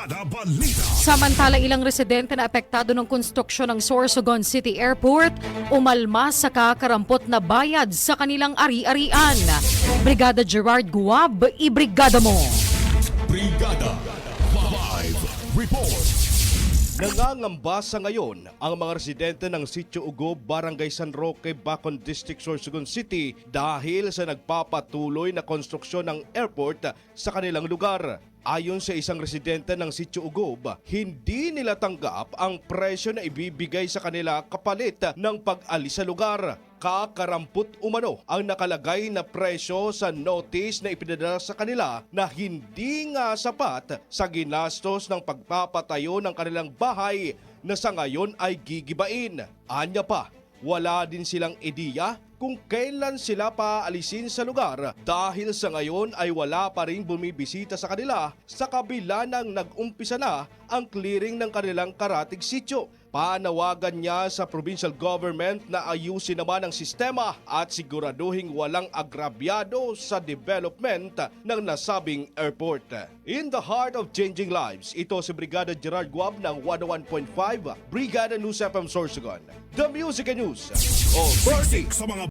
Brigada Balita. Samantala ilang residente na apektado ng konstruksyon ng Sorsogon City Airport umalma sa kakarampot na bayad sa kanilang ari-arian. Brigada Gerard Guab, ibrigada mo! Brigada Live Report. Nangangamba sa ngayon ang mga residente ng Sitio Ugo, Barangay San Roque, Bacon District, Sorsogon City dahil sa nagpapatuloy na konstruksyon ng airport sa kanilang lugar. Ayon sa isang residente ng Sitio Ugob, hindi nila tanggap ang presyo na ibibigay sa kanila kapalit ng pag-alis sa lugar. Kakarampot umano ang nakalagay na presyo sa notice na ipinadala sa kanila na hindi nga sapat sa ginastos ng pagpapatayo ng kanilang bahay na sa ngayon ay gigibain. Anya pa, wala din silang ideya kung kailan sila paalisin sa lugar dahil sa ngayon ay wala pa rin bumibisita sa kanila sa kabila ng nag-umpisa na ang clearing ng kanilang karatig sityo. Panawagan niya sa provincial government na ayusin naman ang sistema at siguraduhing walang agrabyado sa development ng nasabing airport. In the heart of changing lives, ito si Brigada Gerard Guab ng 101.5 Brigada News FM Sorsogon. The Music and News Authority. Sa mga